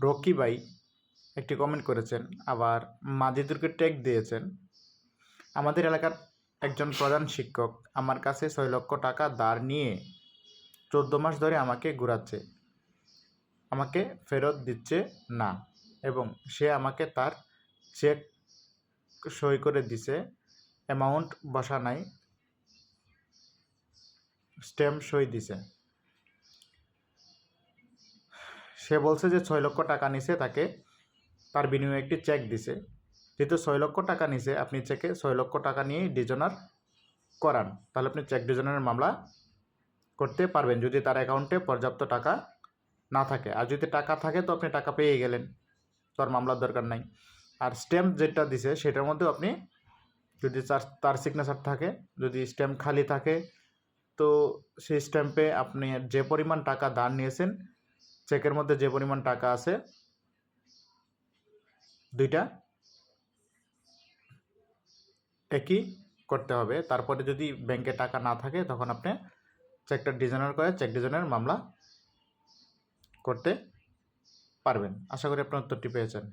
Rocky ভাই একটি comment করেছেন, আবার মাজিদুরকে ট্যাগ দিয়েছেন, আমাদের এলাকার একজন প্রধান শিক্ষক আমার কাছে ছয় লক্ষ টাকা ধার নিয়ে চোদ্দ মাস ধরে আমাকে ঘোরাচ্ছে, আমাকে ফেরত দিচ্ছে না, এবং সে আমাকে তার চেক সই করে দিছে অ্যামাউন্ট বসা নাই স্ট্যাম্প সই দিছে। সে বলছে যে ছয় লক্ষ টাকা নিছে তাকে, তার বিনিময়ে একটি চেক দিছে। যেহেতু ছয় লক্ষ টাকা নিছে, আপনি চেকে ছয় লক্ষ টাকা নিয়ে ডিজনার করান, তাহলে আপনি চেক ডিজনারের মামলা করতে পারবেন যদি তার অ্যাকাউন্টে পর্যাপ্ত টাকা না থাকে। আর যদি টাকা থাকে তো আপনি টাকা পেয়ে গেলেন, তো আর মামলার দরকার নাই। আর স্ট্যাম্প যেটা দিছে সেটার মধ্যেও আপনি যদি তার সিগনেচার থাকে, যদি স্ট্যাম্প খালি থাকে, তো সেই স্ট্যাম্পে আপনি যে পরিমাণ টাকা দান নিয়েছেন চেকের মধ্যে যে পরিমাণ টাকা আছে, দুইটা একই করতে হবে। তারপরে যদি ব্যাংকে টাকা না থাকে, তখন আপনি চেকটা ডিজাইনার করে, চেক ডিজাইনের মামলা করতে পারবেন। আশা করি আপনার উত্তরটি পেয়েছেন।